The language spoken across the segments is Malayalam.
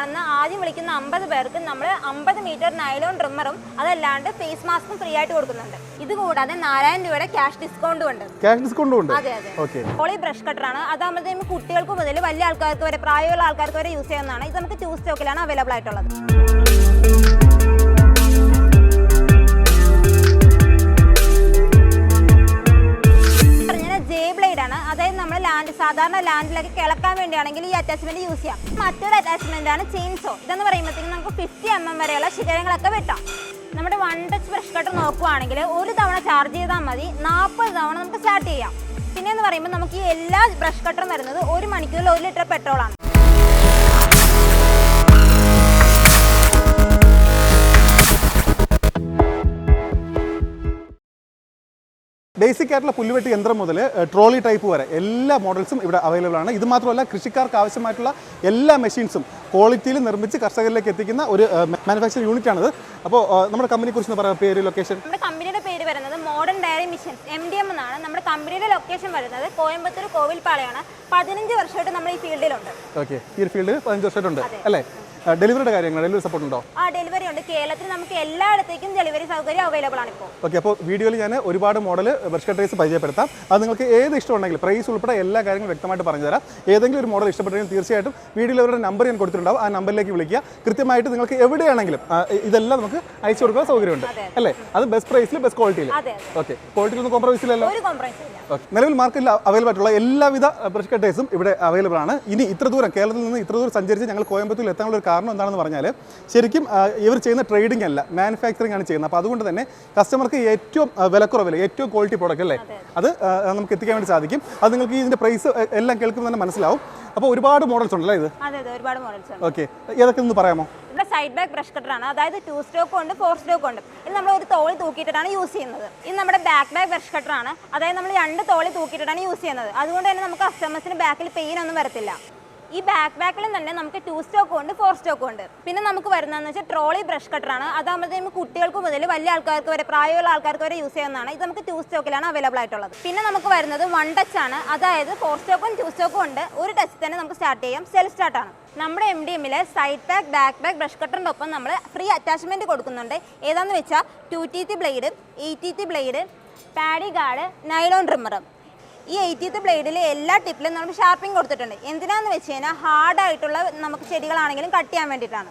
കാണുന്ന ആദ്യം വിളിക്കുന്ന അമ്പത് പേർക്ക് നമ്മൾ അമ്പത് മീറ്റർ നൈലോൺ ട്രിമ്മറും അതല്ലാണ്ട് ഫേസ് മാസ്കും ഫ്രീ ആയിട്ട് കൊടുക്കുന്നുണ്ട്. ഇത് കൂടാതെ നാലായിരം രൂപയുടെ ക്യാഷ് ഡിസ്കൗണ്ടും ഉണ്ട്. ക്യാഷ് ഡിസ്കൗണ്ടും ഉണ്ട്. അതെ അതെ. ഹോളി ബ്രഷ് കട്ടറാണ് അതാകുമ്പോഴത്തേക്കും കുട്ടികൾക്ക് മുതൽ വലിയ ആൾക്കാർക്ക് വരെ പ്രായമുള്ള ആൾക്കാർക്ക് വരെ യൂസ് ചെയ്യുന്നതാണ് ഇത് നമുക്ക് ടൂ സ്റ്റോക്കിലാണ് അവൈലബിൾ ആയിട്ടുള്ളത്. കിളക്കാൻ വേണ്ടിയാണെങ്കിൽ ഈ അറ്റാച്ച്മെന്റ് യൂസ് ചെയ്യാം. മറ്റൊരു അറ്റാച്ച്മെന്റ് ആണ് ചെയിൻസോ ഇതെന്ന് പറയുമ്പോഴത്തേക്കും നമുക്ക് ഫിഫ്റ്റി എം എം വരെയുള്ള ശിഖരങ്ങളൊക്കെ വെട്ടാം. നമ്മുടെ വൺ ടച്ച് ബ്രഷ് കട്ടർ നോക്കുവാണെങ്കിൽ ഒരു തവണ ചാർജ് ചെയ്താൽ മതി. നാൽപ്പത് തവണ നമുക്ക് സ്റ്റാർട്ട് ചെയ്യാം. പിന്നെ എന്ന് പറയുമ്പോൾ നമുക്ക് ഈ എല്ലാ ബ്രഷ് കട്ടറും വരുന്നത് ഒരു മണിക്കൂറിൽ ഒരു ലിറ്റർ പെട്രോളാണ് ബേസിക് ആയിട്ടുള്ള പുല്ലുവെട്ടി യന്ത്രം മുതൽ ട്രോളി ടൈപ്പ് വരെ എല്ലാ മോഡൽസും ഇവിടെ അവൈലബിൾ ആണ്. ഇത് മാത്രമല്ല കൃഷിക്കാർക്ക് ആവശ്യമായിട്ടുള്ള എല്ലാ മെഷീൻസും ക്വാളിറ്റിയിൽ നിർമ്മിച്ച് കർഷകരിലേക്ക് എത്തിക്കുന്ന ഒരു മാനുഫാക്ചറിംഗ് യൂണിറ്റ് ആണിത്. അപ്പോൾ നമ്മുടെ കമ്പനിയെ കുറിച്ച് പറയാം പേര് ലൊക്കേഷൻ നമ്മുടെ കമ്പനിയുടെ പേര് വരുന്നത് modern dairy machines M D M എന്നാണ്. നമ്മുടെ കമ്പനിയുടെ ലൊക്കേഷൻ വരുന്നത് കോയമ്പത്തൂർ കോവിൽപ്പാളയാണ്. പതിനഞ്ച് വർഷമായിട്ട് നമ്മൾ ഈ ഫീൽഡിലുണ്ട് ഓക്കെ ഈ ഫീൽഡിൽ പതിനഞ്ച് വർഷമായിട്ടുണ്ട്. അല്ലേ? ഡെലിവറിയുടെ കാര്യങ്ങൾ ഡെലിവറി സപ്പോർട്ട് ഉണ്ടോ? ആ ഡെലിവറി ഉണ്ട്. കേരളത്തിൽ നമുക്ക് എല്ലായിടത്തേക്കും ഡെലിവറി സൗകര്യം അവൈലബിൾ ആണ് ഇപ്പോൾ. ഓക്കെ അപ്പോൾ വീഡിയോയിൽ ഞാൻ ഒരുപാട് മോഡൽ ബ്രഷ് കട്ടേഴ്സ് പരിചയപ്പെടുത്താം. അത് നിങ്ങൾക്ക് ഏത് ഇഷ്ടമുണ്ടെങ്കിൽ പ്രൈസ് ഉൾപ്പെടെ എല്ലാ കാര്യങ്ങളും വ്യക്തമായിട്ട് പറഞ്ഞു തരാം. ഏതെങ്കിലും ഒരു മോഡൽ ഇഷ്ടപ്പെട്ടെങ്കിൽ തീർച്ചയായിട്ടും വീഡിയോയിൽ അവരുടെ നമ്പർ ഞാൻ കൊടുത്തിട്ടുണ്ടാവും. ആ നമ്പറിലേക്ക് വിളിക്കുക. കൃത്യമായിട്ട് നിങ്ങൾക്ക് എവിടെയാണെങ്കിലും ഇതെല്ലാം നമുക്ക് അയച്ചു കൊടുക്കാൻ സൗകര്യമുണ്ട്. അല്ലേ? അത് ബെസ്റ്റ് പ്രൈസിൽ ബെസ്റ്റ് ക്വാളിറ്റിയിൽ ഓക്കെ ക്വാളിറ്റിയിൽ ഒന്നും കോംപ്രമൈസ് ഇല്ലല്ലോ. നിലവിൽ മാർക്കറ്റിൽ അവൈലബിൾ ആയിട്ടുള്ള എല്ലാവിധ ബ്രഷ് കട്ടേഴ്സും ഇവിടെ അവൈലബിൾ ആണ്. ഇനി ഇത്ര ദൂരം കേരളത്തിൽ നിന്ന് ഇത്ര ദൂരം സഞ്ചരിച്ച് ഞങ്ങൾ കോയമ്പത്തൂരിൽ എത്താനുള്ള ഒരു കാരണം എന്താണെന്ന് പറഞ്ഞാൽ ശരിക്കും ഇവർ ചെയ്യുന്ന ട്രേഡിംഗ് അല്ല മാനുഫാക്ചറിംഗ് ആണ് ചെയ്യുന്നത്. അപ്പോൾ അതുകൊണ്ട് തന്നെ കസ്റ്റമർക്ക് ഏറ്റവും വിലക്കുറവില്ല വിലക്കുറവിൽ ഏറ്റവും ക്വാളിറ്റി പ്രോഡക്റ്റ് അല്ലേ? അത് നമുക്ക് എത്തിക്കാൻ വേണ്ടി സാധിക്കും. അത് നിങ്ങൾക്ക് ഇതിന്റെ പ്രൈസ് എല്ലാം കേൾക്കുമ്പോൾ തന്നെ മനസ്സിലാവും. അപ്പോൾ ഒരുപാട് മോഡൽസ് ഉണ്ടല്ലേ ഇത്? ഓക്കെ ഏതൊക്കെ ഒന്ന് പറയാമോ? ഇവിടെ സൈഡ് ബാക്ക് ബ്രഷ് കട്ടർ ആണ്. അതായത് ടു സ്റ്റോക്ക് ഉണ്ട് ഫോർ സ്റ്റോക്ക് ഉണ്ട്. ഇത് നമ്മൾ ഒരു തോളി തൂക്കിയിട്ടാണ് യൂസ് ചെയ്യുന്നത്. ഇത് നമ്മുടെ ബാക്ക് ബാക്ക് ബ്രഷ് കട്ടർ ആണ്. അതായത് നമ്മൾ രണ്ട് തോളി തൂക്കിയിട്ടാണ് യൂസ് ചെയ്യുന്നത്. അതുകൊണ്ട് തന്നെ നമുക്ക് കസ്റ്റമേഴ്സിന് ബാക്കിൽ പെയിൻ ഒന്നും വരത്തില്ല. ഈ ബാക്ക് ബാക്കിലും തന്നെ നമുക്ക് ടു സ്റ്റോക്കും ഉണ്ട് ഫോർ സ്റ്റോക്കും ഉണ്ട്. പിന്നെ നമുക്ക് വരുന്നതെന്ന് വെച്ചാൽ ട്രോളി ബ്രഷ് കട്ടറാണ് അതാകുമ്പോഴത്തേക്കും കുട്ടികൾക്ക് മുതൽ വലിയ ആൾക്കാർക്ക് വരെ പ്രായമുള്ള ആൾക്കാർക്ക് വരെ യൂസ് ചെയ്യുന്നതാണ്. ഇത് നമുക്ക് ടു സ്റ്റോക്കിലാണ് അവൈലബിൾ ആയിട്ടുള്ളത്. പിന്നെ നമുക്ക് വരുന്നത് വൺ ടച്ച് ആണ്. അതായത് ഫോർ സ്റ്റോക്കും ടു സ്റ്റോക്കും ഉണ്ട്. ഒരു ടച്ച് തന്നെ നമുക്ക് സ്റ്റാർട്ട് ചെയ്യാം. സെൽഫ് ആണ്. നമ്മുടെ എം ഡി എമ്മിൽ side pack back back brush കട്ടറിന്റെ ഒപ്പം നമ്മൾ ഫ്രീ അറ്റാച്ച്മെന്റ് കൊടുക്കുന്നുണ്ട്. ഏതാണെന്ന് വെച്ചാൽ two T blade eighty T blade paddy guard nylon ട്രിമ്മറും ഈ എയ്റ്റീത്ത് ബ്ലേഡിൽ എല്ലാ ടിപ്പിലും നമ്മൾ ഷാർപ്പിംഗ് കൊടുത്തിട്ടുണ്ട്. എന്തിനാന്ന് വെച്ച് കഴിഞ്ഞാൽ ഹാർഡായിട്ടുള്ള നമുക്ക് ചെടികളാണെങ്കിലും കട്ട് ചെയ്യാൻ വേണ്ടിയിട്ടാണ്.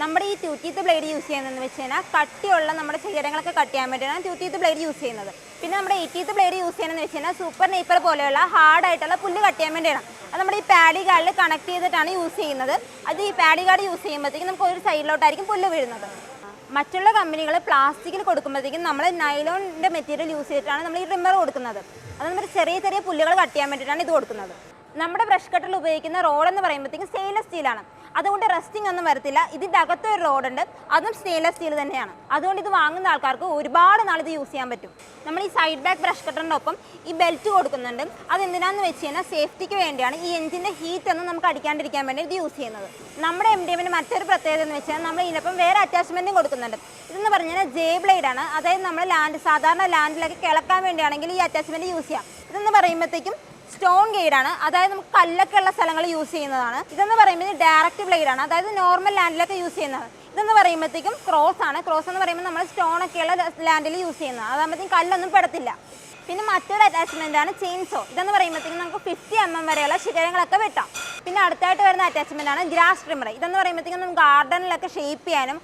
നമ്മുടെ ഈ ട്യൂറ്റീത്ത് ബ്ലേഡ് യൂസ് ചെയ്യുന്നതെന്ന് വെച്ച് കഴിഞ്ഞാൽ കട്ടിയുള്ള നമ്മുടെ ശരീരങ്ങളൊക്കെ കട്ട് ചെയ്യാൻ വേണ്ടിയിട്ടാണ് ട്യൂറ്റീത്ത് ബ്ലേഡ് യൂസ് ചെയ്യുന്നത്. പിന്നെ നമ്മുടെ എയ്റ്റീത്ത് ബ്ലേഡ് യൂസ് ചെയ്യുന്നതെന്ന് വെച്ച് കഴിഞ്ഞാൽ സൂപ്പർ നെയ്പ്പർ പോലെയുള്ള ഹാർഡായിട്ടുള്ള പുല്ല് കട്ട് ചെയ്യാൻ വേണ്ടിയാണ്. അത് നമ്മുടെ ഈ പാഡി കാർഡിൽ കണക്ട് ചെയ്തിട്ടാണ് യൂസ് ചെയ്യുന്നത്. അത് ഈ പാഡി കാർഡ് യൂസ് ചെയ്യുമ്പോഴത്തേക്കും നമുക്ക് ഒരു സൈഡിലോട്ടായിരിക്കും പുല്ല് വീഴുന്നത്. മറ്റുള്ള കമ്പനികൾ പ്ലാസ്റ്റിക്കിൽ കൊടുക്കുമ്പോഴത്തേക്കും നമ്മൾ നൈലോണിന്റെ മെറ്റീരിയൽ യൂസ് ചെയ്തിട്ടാണ് നമ്മൾ ഈ ട്രിമ്മർ കൊടുക്കുന്നത്. അത് നമ്മൾ ചെറിയ ചെറിയ പുല്ലുകൾ കട്ട് ചെയ്യാൻ വേണ്ടിയിട്ടാണ് ഇത് കൊടുക്കുന്നത്. നമ്മുടെ ബ്രഷ് കട്ടറിൽ ഉപയോഗിക്കുന്ന റോൾ എന്ന് പറയുമ്പോഴത്തേക്കും സ്റ്റെയിൻലെസ് സ്റ്റീലാണ് അതുകൊണ്ട് റസ്റ്റിംഗ് ഒന്നും വരത്തില്ല. ഇതിന്റെ അകത്ത് ഒരു റോഡുണ്ട് അതും സ്റ്റെയിൻലെസ് സ്റ്റീൽ തന്നെയാണ്. അതുകൊണ്ട് ഇത് വാങ്ങുന്ന ആൾക്കാർക്ക് ഒരുപാട് നാൾ ഇത് യൂസ് ചെയ്യാൻ പറ്റും. നമ്മൾ ഈ സൈഡ് ബാക്ക് ബ്രഷ് കട്ടറിന്റെ ഒപ്പം ഈ ബെൽറ്റ് കൊടുക്കുന്നുണ്ട്. അതെന്തിനാന്ന് വെച്ച് കഴിഞ്ഞാൽ സേഫ്റ്റിക്ക് വേണ്ടിയാണ് ഈ എഞ്ചിന്റെ ഹീറ്റ് ഒന്നും നമുക്ക് അടിക്കാണ്ടിരിക്കാൻ വേണ്ടി ഇത് യൂസ് ചെയ്യുന്നത്. നമ്മുടെ എം ഡി എമ്മിന് മറ്റൊരു പ്രത്യേകത എന്ന് വെച്ചാൽ നമ്മൾ ഇതിനൊപ്പം വേറെ അറ്റാച്ച്മെന്റും കൊടുക്കുന്നുണ്ട്. ഇതെന്ന് പറഞ്ഞാൽ ജെ ബ്ലേഡ് ആണ്. അതായത് നമ്മൾ ലാൻഡ് സാധാരണ ലാൻഡിലൊക്കെ കിളക്കാൻ വേണ്ടിയാണെങ്കിൽ ഈ അറ്റാച്ച്മെന്റ് യൂസ് ചെയ്യാം. ഇതെന്ന് പറയുമ്പോഴത്തേക്കും സ്റ്റോൺ ഗെയ്ഡ് ആണ്. അതായത് നമുക്ക് കല്ലൊക്കെ ഉള്ള സ്ഥലങ്ങൾ യൂസ് ചെയ്യുന്നതാണ്. ഇതെന്ന് പറയുമ്പോൾ ഡയറക്റ്റ് ബ്ലേഡ് ആണ്. അതായത് നോർമൽ ലാൻഡിലൊക്കെ യൂസ് ചെയ്യുന്നതാണ്. ഇതെന്ന് പറയുമ്പോഴത്തേക്കും ക്രോസ് ആണ്. ക്രോസ് എന്ന് പറയുമ്പോൾ നമ്മൾ സ്റ്റോൺ ഒക്കെയുള്ള ലാൻഡിൽ യൂസ് ചെയ്യുന്നത് അതാകുമ്പോഴത്തേക്കും കല്ലൊന്നും പെടത്തില്ല. പിന്നെ മറ്റൊരു അറ്റാച്ച്മെന്റ് ആണ് ചെയിൻസോ. ഇതെന്ന് പറയുമ്പോഴത്തേക്കും നമുക്ക് ഫിഫ്റ്റി എം എം വരെയുള്ള ശിഖരങ്ങളൊക്കെ വെട്ടാം. പിന്നെ അടുത്തായിട്ട് വരുന്ന അറ്റാച്ച്മെന്റ് ആണ് ഗ്രാസ് ട്രിമ്മർ ഇതെന്ന് പറയുമ്പോഴത്തേക്കും നമുക്ക് ഗാർഡനിലൊക്കെ ഷേപ്പ് ചെയ്യാനും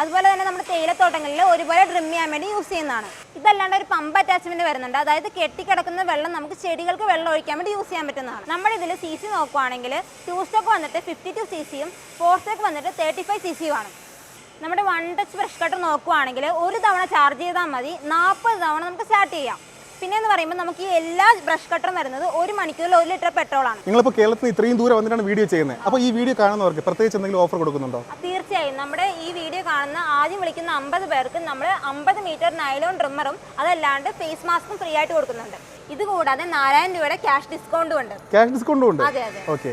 അതുപോലെ തന്നെ നമ്മുടെ തേയിലത്തോട്ടങ്ങളിൽ ഒരുപോലെ ട്രിം ചെയ്യാൻ വേണ്ടി യൂസ് ചെയ്യുന്നതാണ്. ഇതല്ലാണ്ട് ഒരു പമ്പ് അറ്റാച്ച്മെന്റ് വരുന്നുണ്ട്. അതായത് കെട്ടിക്കിടക്കുന്ന വെള്ളം നമുക്ക് ചെടികൾക്ക് വെള്ളം ഒഴിക്കാൻ വേണ്ടി യൂസ് ചെയ്യാൻ പറ്റുന്നതാണ്. നമ്മുടെ ഇതിൽ സി സി നോക്കുവാണെങ്കിൽ ടു സ്റ്റോക്ക് വന്നിട്ട് ഫിഫ്റ്റി ടു സി സിയും ഫോർ സ്റ്റോക്ക് വന്നിട്ട് തേർട്ടി ഫൈവ് സി സിയും ആണ്. നമ്മുടെ വൺ ടച്ച് ബ്രഷ് കട്ടർ നോക്കുവാണെങ്കിൽ ഒരു തവണ ചാർജ് ചെയ്താൽ മതി. നാൽപ്പത് തവണ നമുക്ക് സ്റ്റാർട്ട് ചെയ്യാം. പിന്നെ എന്ന് പറയുമ്പോൾ നമുക്ക് ഈ എല്ലാ ബ്രഷ് കട്ടറും വരുന്നത് ഒരു മണിക്കൂറിൽ ഒരു ലിറ്റർ പെട്രോൾ ആണ്. നിങ്ങളിപ്പോൾ കേരളത്തിൽ ഇത്രയും ദൂരം വന്നിട്ടാണ് വീഡിയോ ചെയ്യുന്നത് അപ്പോൾ ഈ വീഡിയോ കാണുന്നവർക്ക് പ്രത്യേകിച്ച് എന്തെങ്കിലും ഓഫർ കൊടുക്കുന്നുണ്ടോ? തീർച്ചയായും. നമ്മുടെ ഈ വീഡിയോ കാണുന്ന ആദ്യം വിളിക്കുന്ന അമ്പത് പേർക്ക് നമ്മൾ അമ്പത് മീറ്റർ നൈലോൺ ട്രിമ്മറും അതല്ലാണ്ട് ഫേസ് മാസ്കും ഫ്രീ ആയിട്ട് കൊടുക്കുന്നുണ്ട്. ഇത് കൂടാതെ നാലായിരം രൂപയുടെ ക്യാഷ് ഡിസ്കൗണ്ടും ഉണ്ട്. ക്യാഷ് ഡിസ്കൗണ്ടും ഉണ്ട്. അതെ അതെ. ഓക്കെ